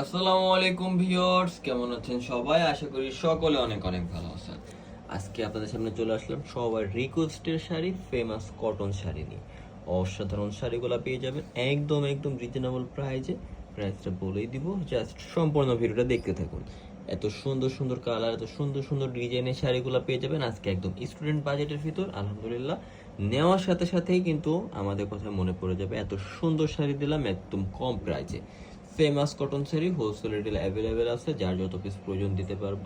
আসসালামু আলাইকুম ভিউয়ার্স, কেমন আছেন সবাই? আশা করি সকলে অনেক অনেক ভালো আছেন। আজকে আপনাদের সামনে চলে আসলাম সবার রিকোয়েস্টের শাড়ি ফেমাস কটন শাড়ি নিয়ে। অসাধারণ শাড়িগুলো পেয়ে যাবেন একদম একদম রিজনেবল প্রাইজে প্রাইসটা বলেই দিব জাস্ট সম্পূর্ণ ভিডিওটা দেখতে থাকুন। এত সুন্দর সুন্দর কালার এত সুন্দর সুন্দর ডিজাইনের শাড়িগুলো পেয়ে যাবেন আজকে একদম স্টুডেন্ট বাজেটের ভিতর, আলহামদুলিল্লাহ। নেওয়ার সাথে সাথেই কিন্তু আমাদের কথা মনে পড়ে যাবে, এত সুন্দর শাড়ি দিলাম একদম কম প্রাইজে famous cotton sari wholesale retail available আছে, যার যত পিস প্রয়োজন দিতে পারব।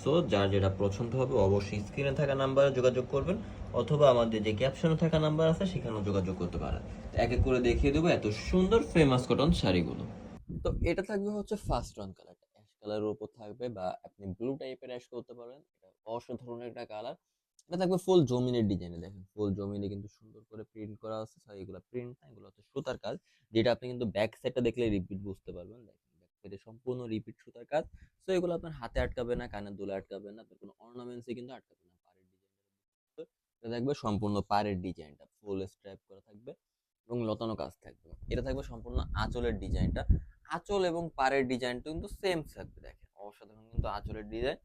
সো যার যেটা পছন্দ হবে, অবশ্যই স্ক্রিনে থাকা নাম্বারে যোগাযোগ করবেন, অথবা আমাদের যে ক্যাপশনে থাকা নাম্বার আছে, সেখানেও যোগাযোগ করতে পারেন। এক এক করে দেখিয়ে দেবো এত সুন্দর ফেমাস কটন শাড়িগুলো। তো এটা থাকবে হচ্ছে ফার্স্ট রন কালারটা অ্যাশ কালারের উপর থাকবে বা আপনি ব্লু টাইপের অ্যাশ করতে পারেন অসাধারণ একটা কালার এটা থাকবে ফুল জমিনের ডিজাইনে দেখেন ফুল জমিনে কিন্তু সুন্দর করে প্রিন্ট করা আছে সরি এগুলো প্রিন্ট না, এগুলো হচ্ছে সুতার কাজ, যেটা আপনি কিন্তু ব্যাক সাইডটা দেখলে রিপিট বুঝতে পারবেন, দেখেন ব্যাক সাইডে সম্পূর্ণ রিপিট সুতার কাজ সো এগুলো আপনার হাতে আটকাবে না কানের দুলে আটকাবে না, আপনার কোনো অর্নামেন্টসে কিন্তু আটকাবে না, পাড়ের ডিজাইনটা এটা থাকবে সম্পূর্ণ পাড়ের ডিজাইনটা ফুল স্ট্রাইপ করা থাকবে এবং লতানো কাজ থাকবে। এটা থাকবে সম্পূর্ণ আঁচলের ডিজাইনটা আঁচল এবং পাড়ের ডিজাইনটা কিন্তু সেম থাকবে, দেখেন, অসাধারণ কিন্তু আঁচলের ডিজাইন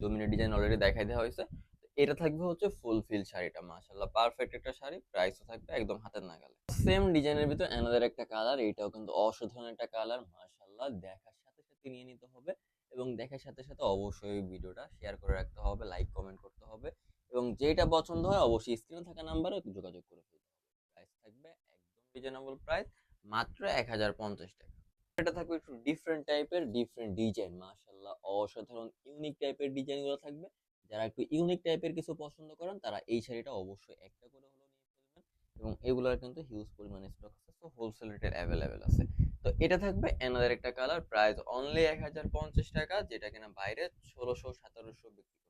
জমিনের ডিজাইন অলরেডি দেখাই দেওয়া হয়েছে। তো এটা থাকবে হচ্ছে ফুল ফিল শাড়িটা মাশাল্লাহ পারফেক্ট একটা শাড়ি প্রাইসও থাকবে একদম হাতের নাগালে। সেম ডিজাইনের ভিতর অ্যানাদার একটা কালার এটাও কিন্তু অসাধারণ একটা কালার মাশাল্লাহ দেখার সাথে সাথে নিয়ে নিতে হবে এবং দেখার সাথে সাথে অবশ্যই ভিডিওটা শেয়ার করে রাখতে হবে লাইক কমেন্ট করতে হবে এবং যেটা পছন্দ হয় অবশ্যই স্ক্রিনে থাকা নাম্বারে যোগাযোগ করে ফেলতে হবে। প্রাইস থাকবে একদম রিজনেবল প্রাইস মাত্র এক হাজার পঞ্চাশ টাকা। এটা থাকবে একটু ডিফারেন্ট টাইপের ডিফারেন্ট ডিজাইন মাশাল্লাহ অসাধারণ ইউনিক টাইপের ডিজাইনগুলো থাকবে। যারা একটু ইউনিক টাইপের কিছু পছন্দ করেন, তারা এই শাড়িটা অবশ্যই একটা করে হলেও নিয়ে ফেলবেন এবং এগুলোর কিন্তু হিউজ পরিমাণে স্টক আছে তো হোলসেল রেটের অ্যাভেলেবেল আছে। তো এটা থাকবে অ্যানাদার একটা কালার প্রাইস অনলি এক হাজার পঞ্চাশ টাকা, যেটা কিনা বাইরে ষোলোশো, সতেরোশো বিক্রি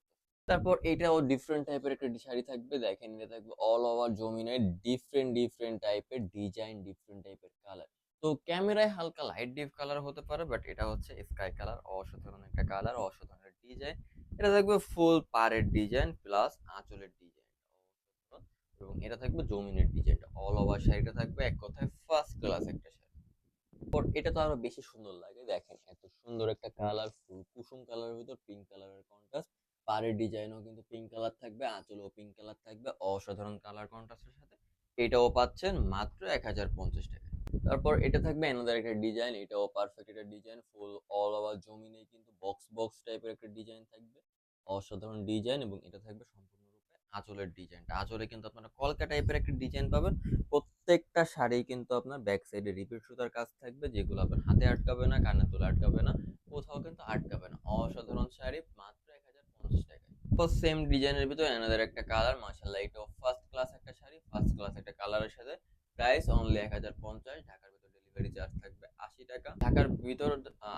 তারপর এটাও ডিফারেন্ট টাইপের একটা শাড়ি থাকবে, দেখেন এটা থাকবে অল ওভার জমিনের ডিফারেন্ট ডিফারেন্ট টাইপের ডিজাইন ডিফারেন্ট টাইপের কালার তো ক্যামেরায় হালকা লাইট ডিপ কালার হতে পারে বাট এটা হচ্ছে স্কাই কালার অসাধারণ একটা কালার অসাধারণ ডিজাইন এটা থাকবে ফুল পাড়ের ডিজাইন প্লাস আঁচলের ডিজাইন এবং এটা থাকবে জমিনের ডিজাইনটা অল ওভার শাড়িটা থাকবে এক কথায় ফার্স্ট ক্লাস একটা শাড়ি। এটা তো আরও বেশি সুন্দর লাগে, দেখেন, এত সুন্দর একটা কালার ফুল কুসুম কালারের ভিতর পিঙ্ক কালারের কন্ট্রাস্ট পাড়ের ডিজাইনও কিন্তু পিঙ্ক কালার থাকবে, আঁচলও পিঙ্ক কালার থাকবে, অসাধারণ কালার কন্ট্রাস্টের সাথে। এটাও পাচ্ছেন মাত্র এক হাজার পঞ্চাশ টাকা। তারপর এটা থাকবে এনাদের একটা ডিজাইন এটাও পারফেক্ট একটা ডিজাইন ফুল অল ওভার জমিনে কিন্তু বক্স বক্স টাইপের একটা ডিজাইন থাকবে। অসাধারণ ডিজাইন এবং এটা থাকবে সম্পূর্ণরূপে আঁচলের ডিজাইনটা আঁচলে কিন্তু আপনারা কলকা টাইপের একটা ডিজাইন পাবেন। প্রত্যেকটা শাড়ি কিন্তু আপনার ব্যাক সাইডে রিপিট সুতার কাজ থাকবে, যেগুলো আপনার হাতে আটকাবে না, কানে তুলে আটকাবে না, কোথাও কিন্তু আটকাবে না। অসাধারণ শাড়ি, মাত্র এক হাজার পঞ্চাশ টাকায়। সেম ডিজাইনের ভিতরে এনাদের একটা কালার মাসাল্লাহ এটাও ফার্স্ট ক্লাস একটা শাড়ি ফার্স্ট ক্লাস একটা কালারের সাথে প্রাইস অনলি এক হাজার পঞ্চাশ, ঢাকার ভিতর ডেলিভারি চার্জ থাকবে আশি টাকা। ঢাকার ভিতর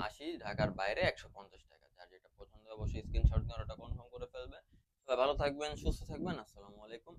আশি, ঢাকার বাইরে একশো পঞ্চাশ টাকা। যার যেটা পছন্দ অবশ্যই স্ক্রিনশট নিয়ে ওটা কনফার্ম করে ফেলবে। ভালো থাকবেন, সুস্থ থাকবেন, আসসালামু আলাইকুম।